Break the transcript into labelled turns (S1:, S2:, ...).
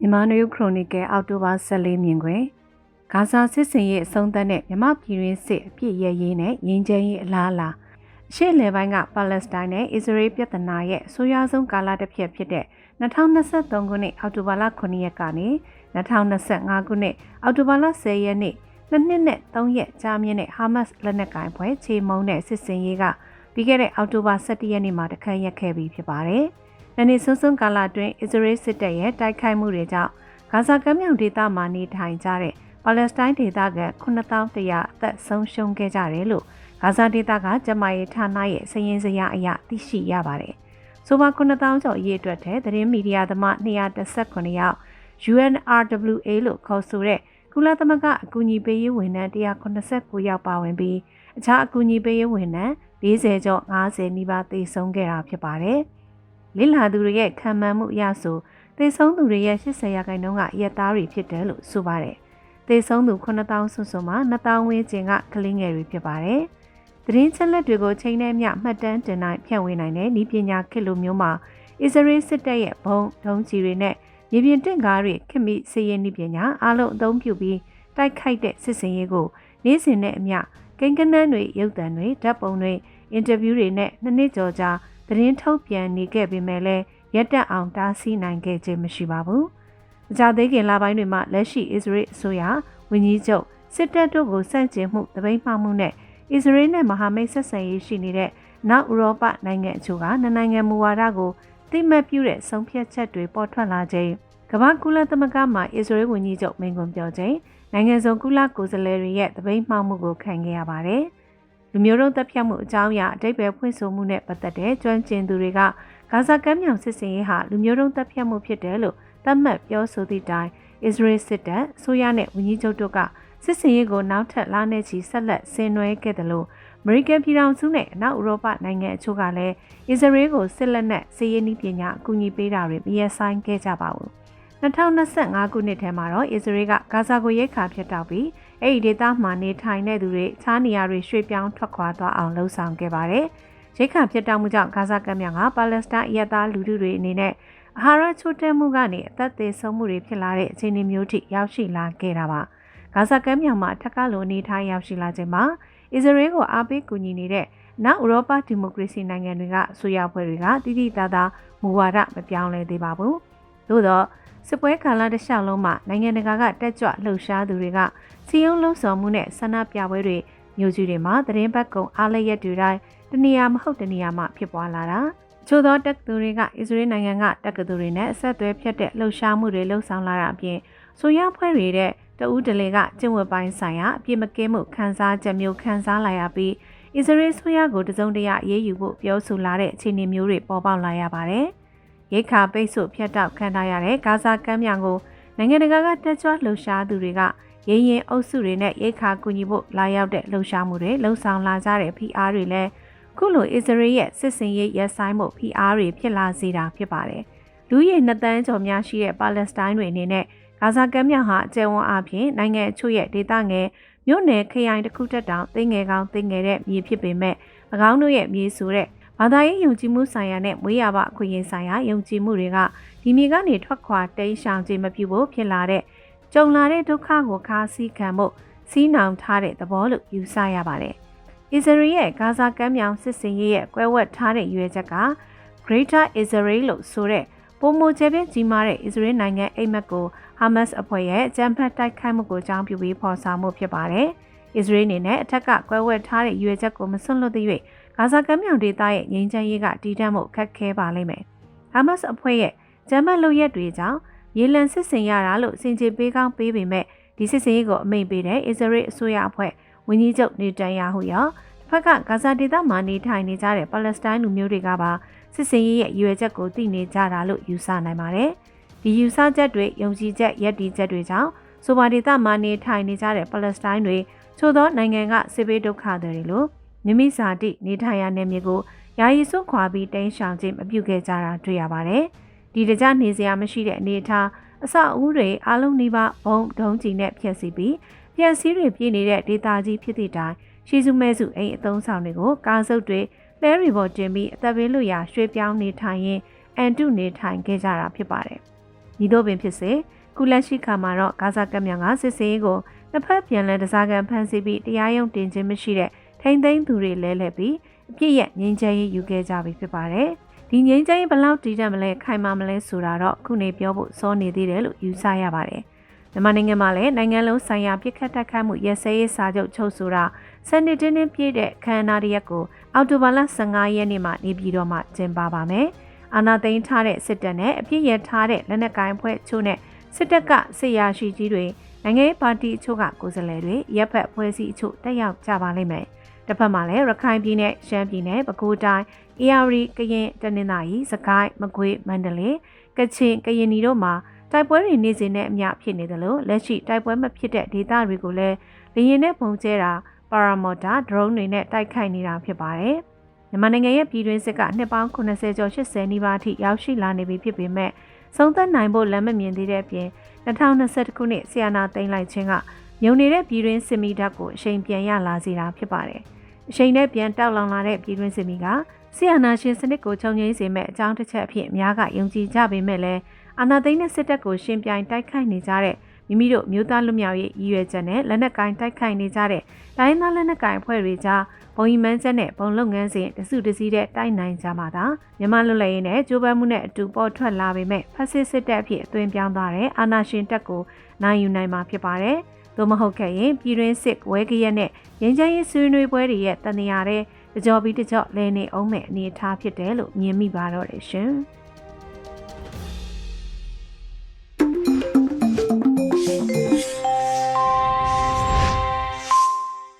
S1: မြန်မာနယူးခရိုနီကယ်အောက်တိုဘာ14မြင်တွင်ဂါဇာစစ်စင်ရေးအဆုံးသတ်တဲ့မြမပြည်ရင်းစစ်အပြစ်ရရေးနဲ့ငြိမ်းချမ်းရေးအလားအလာအရှေ့လယ်ပိုင်းကပါလက်စတိုင်းနဲ့အစ္စရေးပြည်ထနာရဲ့အဆိုးရွားဆုံးကာလတစ်ဖြစ်ဖြစ်တဲ့2023ခုနှစ်အောက်တိုဘာလ9ရက်ကနေ2025ခုနှစ်အောက်တိုဘာလ10ရက်နေ့နှစ်နှစ်နဲ့3ရက်ကြာမြင့်တဲ့ဟာမတ်လက်နက်ကိုင်ဖွဲ့ချေမုံတဲ့စစ်စင်ရေးကပြီးခဲ့တဲ့အောက်တိုဘာ17ရက်နေ့မှာတခန့်ရက်ခဲ့ပြီးဖြစ်ပါတယ်။ နနေဆွန်းဆွန်းကာလအတွင်းအစ္စရေးစစ်တပ်ရဲ့တိုက်ခိုက်မှုတွေကြောင့်ဂါဇာကမ်းမြောင်ဒေသမှာနေထိုင်ကြတဲ့ပါလက်စတိုင်းဒေသခံ9100အသက်ဆုံးရှုံးခဲ့ကြတယ်လို့ဂါဇာဒေသကကျမရေးဌာနရဲ့စည်ရင်စရာအရသိရှိရပါတယ်။ဆိုပါ9000ကျော်အရေးအတွက်တဲ့သတင်းမီဒီယာသမား219ယောက် UNRWA လို့ခေါ်ဆိုတဲ့ကုလသမဂ္ဂအကူအညီပေးရေးဝန်ထမ်း189ယောက်ပါဝင်ပြီးအခြားအကူအညီပေးရေးဝန်ထမ်း40ကျော်50နီးပါးသေဆုံးခဲ့တာဖြစ်ပါတယ်။ လစ်လာသူတွေရဲ့ခံမှန်းမှုအရဆိုသေဆုံးသူတွေရဲ့80ရာခိုင်နှုန်းကရက်သားတွေဖြစ်တယ်လို့ဆိုပါတယ်။သေဆုံးသူ9000ဆွဆွမှာ2000ဝန်းကျင်ကကလေးငယ်တွေဖြစ်ပါတယ်။သတင်းချက်လက်တွေကိုချိန်နဲ့မျှမှတ်တမ်းတင်နိုင်ဖြန့်ဝေနိုင်တဲ့ဤပညာခေတ်လိုမျိုးမှာအစ္စရေးစစ်တပ်ရဲ့ဘုံဒုံးကြီးတွေနဲ့မြေပြင်တင့်ကားတွေခင်မိစည်ရင်ဤပညာအလုံးအသုံးပြုပြီးတိုက်ခိုက်တဲ့စစ်စင်ရေးကိုနေ့စဉ်နဲ့အမျှကိန်းကနန်းတွေရုပ်သံတွေဓာတ်ပုံတွေအင်တာဗျူးတွေနဲ့နှစ်နှစ်ကျော်ကြာ သတင်းထုတ်ပြန်နေခဲ့ပေမဲ့လည်းရက်တက်အောင်တားဆီးနိုင်ခဲ့ခြင်းမရှိပါဘူး။အကြသေးခင်လပိုင်းတွေမှာလက်ရှိအစ္စရေးအစိုးရဝန်ကြီးချုပ်စစ်တပ်တို့ကိုစန့်ကျင်မှုတပိတ်မှမှုနဲ့အစ္စရေးနဲ့မဟာမိတ်ဆက်ဆံရေးရှိနေတဲ့နောက်ဥရောပနိုင်ငံအချို့ကနိုင်ငံမူဝါဒကိုသိမှတ်ပြုတဲ့ဆုံးဖြတ်ချက်တွေပေါ်ထွက်လာခြင်းကမ္ဘာကုလသမဂ္ဂမှာအစ္စရေးဝန်ကြီးချုပ်မိန့်ခွန်းပြောခြင်းနိုင်ငံစုံကုလကိုယ်စားလှယ်တွေရဲ့တပိတ်မှမှုကိုခံခဲ့ရပါတယ်။ လူမျိုးတုံးတပ်ဖြတ်မှုအကြောင်းအရာအတိတ်ပဲဖွင့်ဆိုမှုနဲ့ပတ်သက်တဲ့ကျွမ်းကျင်သူတွေကဂါဇာကမ်းမြောင်စစ်စင်ရေးဟာလူမျိုးတုံးတပ်ဖြတ်မှုဖြစ်တယ်လို့သတ်မှတ်ပြောဆိုသည့်တိုင်အစ္စရေးစစ်တပ်အစိုးရနဲ့ဝန်ကြီးချုပ်တို့ကစစ်စင်ရေးကိုနောက်ထပ်လနဲ့ချီဆက်လက်ဆင်နွှဲခဲ့တယ်လို့အမေရိကန်ပြည်ထောင်စုနဲ့အနောက်ဥရောပနိုင်ငံအချို့ကလည်းအစ္စရေးကိုစစ်လက်နက်စီးရေးနည်းပညာအကူအညီပေးတာတွေမရဆိုင်ခဲ့ကြပါဘူး 2025ခုနှစ်ထဲမှာတော့အစ္စရေးကဂါဇာကိုရိတ်ခါဖျက်တောက်ပြီးအဲ့ဒီဒေသမှာနေထိုင်တဲ့သူတွေခြားနေရာတွေရွှေ့ပြောင်းထွက်ခွာသွားအောင်လှုံ့ဆော်ခဲ့ပါတယ်။ရိတ်ခါဖျက်တောက်မှုကြောင့်ဂါဇာကမ်းမြောင်ကပါလက်စတိုင်းအရသားလူထုတွေအနေနဲ့အာဟာရချို့တဲ့မှုကနေအသက်သေဆုံးမှုတွေဖြစ်လာတဲ့အခြေအနေမျိုးထိရောက်ရှိလာခဲ့တာပါ။ဂါဇာကမ်းမြောင်မှာထက်ကလိုအနေထားရောက်ရှိလာခြင်းမှာအစ္စရေးကိုအားပေးကူညီနေတဲ့နောက်ဥရောပဒီမိုကရေစီနိုင်ငံတွေကဆွေရဖွဲ့တွေကတိတိတသားမူဝါဒမပြောင်းလဲသေးပါဘူး။သို့တော့ စစ်ပွဲကာလတစ်လျှောက်လုံးမှာနိုင်ငံတကာကတက်ကြွလှုပ်ရှားသူတွေကစီယုံလုံးဆောင်မှုနဲ့ဆန္ဒပြပွဲတွေမြို့ကြီးတွေမှာသတင်းပတ်ကုံအားလျက်တွေတိုင်းတနေရာမဟုတ်တနေရာမှာဖြစ်ပွားလာတာချို့သောတက္ကသိုလ်တွေကအစ္စရေးနိုင်ငံကတက္ကသိုလ်တွေနဲ့အဆက်အသွယ်ဖြတ်တဲ့လှုပ်ရှားမှုတွေလှုပ်ဆောင်လာတာအပြင်ဆိုရဖွဲ့တွေတဲ့တဦးတလေကကျင့်ဝတ်ပိုင်းဆိုင်ရာအပြစ်မကင်းမှုခန်းစားချက်မျိုးခန်းစားလာရပြီးအစ္စရေးဆိုရကိုတစုံတရာအေးအေးယူဖို့ပြောဆိုလာတဲ့အခြေအနေမျိုးတွေပေါ်ပေါက်လာရပါတယ်။ ရိတ်ခါပိတ်ဆို့ဖြတ်တောက်ခံထားရတဲ့ဂါဇာကမ်းမြောင်ကိုနိုင်ငံတကာကတက်ကြွလှုပ်ရှားသူတွေကရင်းရင်အုပ်စုတွေနဲ့ရိတ်ခါကူညီဖို့လာရောက်တဲ့လှုပ်ရှားမှုတွေလှုံ့ဆော်လာကြတဲ့ PR တွေလည်းခုလိုအစ္စရေးရဲ့စစ်စင်ရေးရပ်ဆိုင်းမှု PR တွေဖြစ်လာစေတာဖြစ်ပါတယ်။လူရဲ့နှစ်တန်းကျော်များရှိတဲ့ပါလက်စတိုင်းတွေအနေနဲ့ဂါဇာကမ်းမြောင်ဟာအကျယ်ဝန်းအပြင်နိုင်ငံအချို့ရဲ့ဒေသငယ်မြို့နယ်ခရိုင်တစ်ခုတက်တောင်သိငယ်ကောင်းသိငယ်တဲ့မြေဖြစ်ပေမဲ့၎င်းတို့ရဲ့မြေဆိုတဲ့ ဘာသာရေးယုံကြည်မှုဆိုင်ရာနဲ့မွေးရပါအခွင့်အရေးဆိုင်ရာယုံကြည်မှုတွေကဒီမြေကနေထွက်ခွာတိမ်းရှောင်ခြင်းမပြုဖို့ဖြစ်လာတဲ့ကြုံလာတဲ့ဒုက္ခကိုခါးစည်းခံဖို့စီးနှောင်ထားတဲ့သဘောလို့ယူဆရပါတယ်။အစ္စရေးရဲ့ဂါဇာကမ်းမြောင်စစ်စင်ရေးရဲ့ကွဲဝက်ထားတဲ့ရွေချက်က Greater Israel လို့ဆိုတဲ့ပုံမကျပြင်းကြီးမားတဲ့အစ္စရေးနိုင်ငံအိမ်မက်ကိုဟာမတ်စ်အဖွဲ့ရဲ့အကြမ်းဖက်တိုက်ခိုက်မှုကိုကြောင်းပြပြီးဖော်ဆောင်မှုဖြစ်ပါတယ်။အစ္စရေးအနေနဲ့အထက်ကကွဲဝက်ထားတဲ့ရွေချက်ကိုမစွန့်လွတ်သရွေ့ ဂါဇာကမ်းမြောင်ဒေသရဲ့ငြိမ်းချမ်းရေးကတည်တံ့မှုခက်ခဲပါလိမ့်မယ်။ဟာမတ်စ်အဖွဲ့ရဲ့ဂျမတ်လုပ်ရက်တွေကြောင့်ရေလံစစ်စင်ရတာလို့စင်ကြေပေးကောင်းပေးပေမဲ့ဒီစစ်စင်ရေးကိုအမိန့်ပေးတဲ့အစ္စရေးအစိုးရအဖွဲ့ဝန်ကြီးချုပ်နေတန်ယာဟုရောတစ်ဖက်ကဂါဇာဒေသမှာနေထိုင်နေကြတဲ့ပါလက်စတိုင်းလူမျိုးတွေကပါစစ်စင်ရေးရဲ့ရွေချက်ကိုသိနေကြတာလို့ယူဆနိုင်ပါတယ်။ဒီယူဆချက်တွေယုံကြည်ချက်ယက်တီချက်တွေကြောင့်ဆိုပါဒေသမှာနေထိုင်နေကြတဲ့ပါလက်စတိုင်းတွေချို့သောနိုင်ငံကစစ်ဘေးဒုက္ခတွေလို့ မိမိစာတိနေထိုင်ရတဲ့မြေကိုယာယီစွန့်ခွာပြီးတိမ်းရှောင်ခြင်းမပြုခဲ့ကြတာတွေ့ရပါတယ်။ဒီတကြနေစရာမရှိတဲ့အနေအထားအဆောက်အဦတွေအလုံးနီးပါးဘုံဒုံးကျည်နဲ့ဖျက်ဆီးပြီးဖျက်ဆီးတွေပြည့်နေတဲ့ဒေသကြီးဖြစ်သည့်တိုင်ရှီစုမဲစုအိမ်အသုံးဆောင်တွေကိုကားစုပ်တွေလဲရီပေါ်တင်ပြီးအသက်ဘေးလွတ်ရာရွှေ့ပြောင်းနေထိုင်ရင်းအန်တုနေထိုင်ခဲ့ကြတာဖြစ်ပါတယ်ညီတို့ပင်ဖြစ်စေခုလက်ရှိခါမှာတော့ဂါဇာကမြန်ကစစ်စင်ရေးကိုနှစ်ဖက်ပြန်လည်တစားကန်ဖမ်းဆီးပြီးတရားရုံးတင်ခြင်းမရှိတဲ့ ထိမ့်သိမ်းသူတွေလဲလှည့်ပြီးအပြစ်ရဲ့ငြိမ်းချမ်းရေးယူခဲ့ကြပြီဖြစ်ပါတယ်။ဒီငြိမ်းချမ်းရေးဘယ်လောက်တည်တတ်မလဲခိုင်မာမလဲဆိုတာတော့ခုနေပြောဖို့စောနေသေးတယ်လို့ယူဆရပါတယ်။မြန်မာနိုင်ငံမှာလည်းနိုင်ငံလုံးဆိုင်ရာပြစ်ခတ်တိုက်ခိုက်မှုရဲစဲရေးစာချုပ်ချုပ်ဆိုတာစနေတင်းတင်းပြည့်တဲ့ခန္ဓာတရက်ကိုအောက်တိုဘာလ15ရက်နေ့မှာနေပြည်တော်မှာကျင်းပပါမယ်။အာဏာသိမ်းထားတဲ့စစ်တပ်နဲ့အပြစ်ရထားတဲ့လက်နက်ကိုင်ဖွဲ့ချို့နဲ့စစ်တပ်ကစစ်ရာရှိကြီးတွေနိုင်ငံရေးပါတီအချို့ကကိုယ်စားလှယ်တွေရပ်ဖက်ဖွဲ့စည်းအချို့တက်ရောက်ကြပါလိမ့်မယ်။ တစ်ဖက်မှာလည်းရခိုင်ပြည်နယ်ရှမ်းပြည်နယ်ပဲခူးတိုင်းအေရဝတီကရင်တနင်္သာရီစကိုင်းမကွေးမန္တလေးကချင်ကရင်နီတို့မှာတိုက်ပွဲတွေနေစဉ်နဲ့အမျှဖြစ်နေတယ်လို့လက်ရှိတိုက်ပွဲမဖြစ်တဲ့ဒေသတွေကိုလည်းလေရင်နဲ့ပုံကျဲတာပါရာမော်တာဒရုန်းတွေနဲ့တိုက်ခိုက်နေတာဖြစ်ပါတယ်။မြန်မာနိုင်ငံရဲ့ပြည်တွင်းစစ်ကနှစ်ပေါင်း80ကျော်80နီးပါးအထိရောက်ရှိလာနေပြီဖြစ်ပေမဲ့ဆုံးသက်နိုင်ဖို့လမ်းမမြင်သေးတဲ့အပြင်2021ခုနှစ်ဆီယနာသိမ်းလိုက်ခြင်းကမြုံနေတဲ့ပြည်တွင်းစစ်မီဓာတ်ကိုအချိန်ပြန်ရလာစေတာဖြစ်ပါတယ်။ အချိန်နဲ့ပြန်တောက်လောင်လာတဲ့ပြည်တွင်းစစ်မီကဆီယနာရှင်စနစ်ကိုချုပ်ငြိမ်းစေမဲ့အကြောင်းတစ်ချက်အဖြစ်အများကယုံကြည်ကြပေမဲ့လည်းအာဏာသိမ်းတဲ့စစ်တပ်ကိုရှင်ပြိုင်တိုက်ခိုက်နေကြတဲ့မိမိတို့မျိုးသားလူမျိုးရေးရည်ရွယ်ချက်နဲ့လက်နက်ကင်တိုက်ခိုက်နေကြတဲ့တိုင်းသားလက်နက်ကင်အဖွဲ့တွေကြားဘုံရီမန်းချက်နဲ့ဘုံလုပ်ငန်းစဉ်တစုတစည်းတဲ့တိုက်နိုင်ကြမှာသာမြန်မာလူလည်ရေးနဲ့ကြိုးပမ်းမှုနဲ့အတူပေါ်ထွက်လာပေမဲ့ဖက်စစ်စစ်တပ်အဖြစ်အသွင်ပြောင်းသွားတဲ့အာဏာရှင်တပ်ကိုနိုင်ယူနိုင်မှာဖြစ်ပါတယ်။ သို့မဟုတ်ခဲ့ရင်ပြည်တွင်းစစ်ဝဲကရက်နဲ့ရင်းချမ်းရေးဆွေးနွေးပွဲတွေရဲ့တန်ရာတဲ့တကြောပြီးတကြောလဲနေအောင်မဲ့အနေအထားဖြစ်တယ်လို့မြင်မိပါတော့တယ်ရှင်။